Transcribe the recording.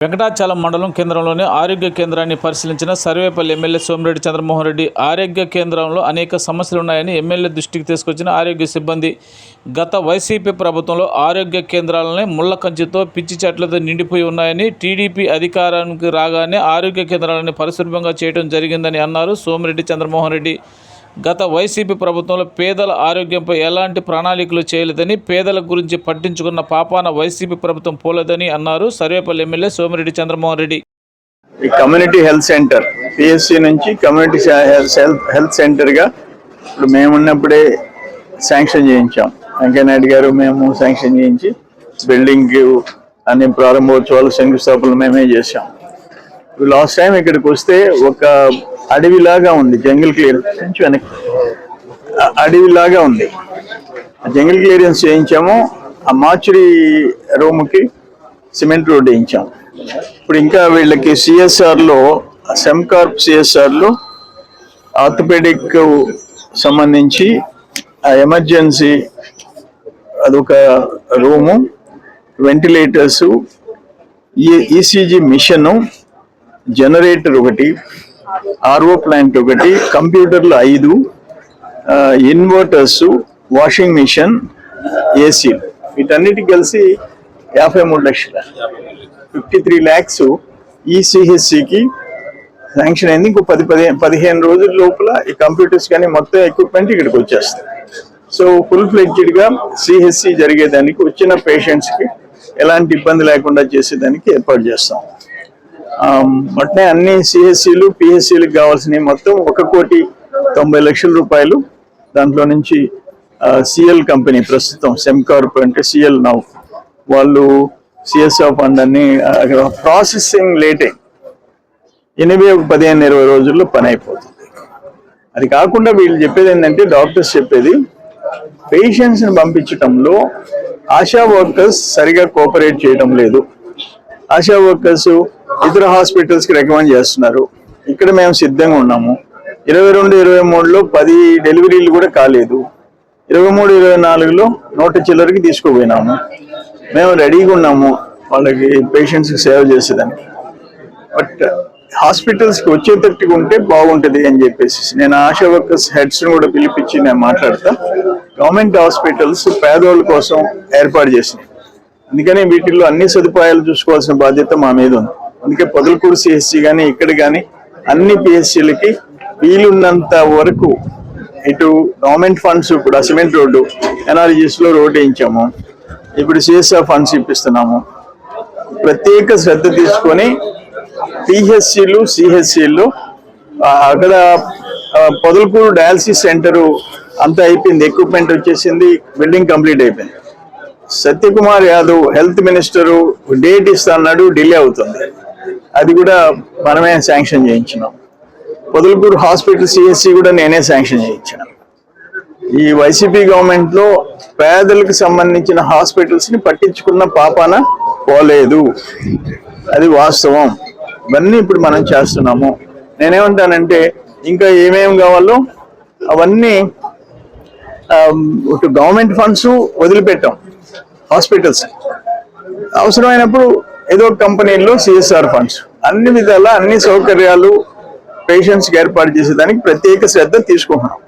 వెంకటాచలం మండలం కేంద్రంలోని ఆరోగ్య కేంద్రాన్ని పరిశీలించిన సర్వేపల్లి ఎమ్మెల్యే సోమిరెడ్డి చంద్రమోహన్ రెడ్డి ఆరోగ్య కేంద్రంలో అనేక సమస్యలు ఉన్నాయని ఎమ్మెల్యే దృష్టికి తీసుకొచ్చిన ఆరోగ్య సిబ్బంది గత వైసీపీ ప్రభుత్వంలో ఆరోగ్య కేంద్రాలని ముళ్ళ కంచెతో పిచ్చి చెట్లతో నిండిపోయి ఉన్నాయని టీడీపీ అధికారానికి రాగానే ఆరోగ్య కేంద్రాలని పరిశుభ్రంగా చేయడం జరిగిందని అన్నారు సోమిరెడ్డి చంద్రమోహన్ రెడ్డి. గత వైసీపీ ప్రభుత్వంలో పేదల ఆరోగ్యంపై ఎలాంటి ప్రణాళికలు చేయలేదని పేదల గురించి పట్టించుకున్న పాపాన వైసీపీ ప్రభుత్వం పోలేదని అన్నారు సర్వేపల్లి ఎమ్మెల్యే సోమిరెడ్డి చంద్రమోహన్ రెడ్డి. ఈ కమ్యూనిటీ హెల్త్ సెంటర్ పిఎస్సి నుంచి కమ్యూనిటీ హెల్త్ హెల్త్ సెంటర్గా ఇప్పుడు మేము ఉన్నప్పుడే శాంక్షన్ చేయించాం. వెంకయ్యనాయుడు గారు మేము శాంక్షన్ చేయించి బిల్డింగ్ అన్ని ప్రారంభోత్సవాలు శంకుస్థాపనలు మేమే చేసాం లాస్ట్ టైం ఇక్కడికి వస్తే ఒక అడవిలాగా ఉంది. జంగిల్ క్లియరెన్స్ నుంచి వెనక్కి. అడవిలాగా ఉంది. జంగిల్ క్లియరెన్స్ చేయించాము. ఆ మార్చురీ రూమ్కి సిమెంట్ రోడ్ వేయించాము ఇప్పుడు ఇంకా వీళ్ళకి సిఎస్ఆర్లో సెమ్కార్ప్ సిఎస్ఆర్లో ఆర్థపెడిక్ ఆర్థోపెడిక్ సంబంధించి ఆ ఎమర్జెన్సీ అదొక room ventilators ECG machine generator ఒకటి ఆర్ఓ ప్లాంట్ ఒకటి కంప్యూటర్లు ఐదు ఇన్వర్టర్స్ వాషింగ్ మిషన్ ఏసీ. వీటన్నిటి కలిసి యాభై మూడు లక్షల. ఫిఫ్టీ త్రీ ల్యాక్స్ ఈసీహెచ్సికి శాంక్షన్ అయింది. ఇంకో పది పదిహేను పదిహేను రోజుల లోపల ఈ కంప్యూటర్స్ కానీ మొత్తం ఎక్విప్మెంట్ ఇక్కడికి వచ్చేస్తాయి. సో ఫుల్ ఫ్లెక్జ్డ్గా సిహెచ్సి జరిగేదానికి వచ్చిన పేషెంట్స్కి ఎలాంటి ఇబ్బంది లేకుండా చేసేదానికి ఏర్పాటు చేస్తాం. మొత్తం అన్ని సిఎస్సీలు పిఎస్సీలకు కావాల్సినవి మొత్తం ఒక కోటి తొంభై లక్షల రూపాయలు దాంట్లో నుంచి సిఎల్ కంపెనీ ప్రస్తుతం సెమ్కార్ప్ అంటే సిఎల్ నౌ వాళ్ళు సిఎస్ఆర్ ఫండ్ అన్ని ప్రాసెసింగ్ లేట్ అయింది ఎనిమిది ఒక పదిహేను ఇరవై రోజుల్లో పని అయిపోతుంది. అది కాకుండా వీళ్ళు చెప్పేది ఏంటంటే డాక్టర్స్ చెప్పేది పేషెంట్స్ని పంపించటంలో ఆశా వర్కర్స్ సరిగా కోఆపరేట్ చేయడం లేదు. ఆశా వర్కర్స్ ఇతర హాస్పిటల్స్కి రికమెండ్ చేస్తున్నారు. ఇక్కడ మేము సిద్ధంగా ఉన్నాము. ఇరవై రెండు ఇరవై మూడులో పది డెలివరీలు కూడా కాలేదు. ఇరవై మూడు ఇరవై నాలుగులో నూట చిల్లరకి తీసుకుపోయినాము. మేము రెడీగా ఉన్నాము వాళ్ళకి పేషెంట్స్కి సేవ చేసేదానికి. బట్ హాస్పిటల్స్కి వచ్చేటట్టుగా ఉంటే బాగుంటుంది అని చెప్పేసి నేను ఆశా వర్కర్స్ హెడ్స్ని కూడా పిలిపించి నేను మాట్లాడతా. గవర్నమెంట్ హాస్పిటల్స్ పేదోళ్ళ కోసం ఏర్పాటు చేసినాయి. అందుకని వీటిల్లో అన్ని సదుపాయాలు చూసుకోవాల్సిన బాధ్యత మా మీద ఉంది. అందుకే పొదలకూరు సిఎస్సి కానీ ఇక్కడ కానీ అన్ని పిఎస్సీలకి వీలున్నంత వరకు ఇటు గవర్నమెంట్ ఫండ్స్ ఇప్పుడు సిమెంట్ రోడ్డు ఎన్ఆర్జీస్లో రోడ్ వేయించాము. ఇప్పుడు సిఎస్ఆర్ ఫండ్స్ ఇప్పిస్తున్నాము. ప్రత్యేక శ్రద్ధ తీసుకొని పిహెచ్సిలు సిహెచ్సిలు అక్కడ పొదలకూరు డయాలసిస్ సెంటరు అంతా అయిపోయింది. ఎక్విప్మెంట్ వచ్చేసింది బిల్డింగ్ కంప్లీట్ అయిపోయింది. Satyakumar Yadav health minister date ఇస్తా అన్నాడు డిలే అవుతుంది. అది కూడా మనమే శాంక్షన్ చేయించినాం. పొదలకూరు హాస్పిటల్ సిఎస్సి కూడా నేనే శాంక్షన్ చేయించాను. ఈ వైసీపీ గవర్నమెంట్లో పేదలకు సంబంధించిన హాస్పిటల్స్ని పట్టించుకున్న పాపాన పోలేదు. అది వాస్తవం. ఇవన్నీ ఇప్పుడు మనం చేస్తున్నాము. నేనేమంటానంటే ఇంకా ఏమేమి కావాలో అవన్నీ ఇటు గవర్నమెంట్ ఫండ్స్ వదిలిపెట్టాం. హాస్పిటల్స్. అవసరమైనప్పుడు ఏదో ఒక కంపెనీల్లో సిఎస్ఆర్ ఫండ్స్ అన్ని విధాల అన్ని సౌకర్యాలు పేషెంట్స్కి ఏర్పాటు చేసేదానికి ప్రత్యేక శ్రద్ధ తీసుకుంటున్నాం.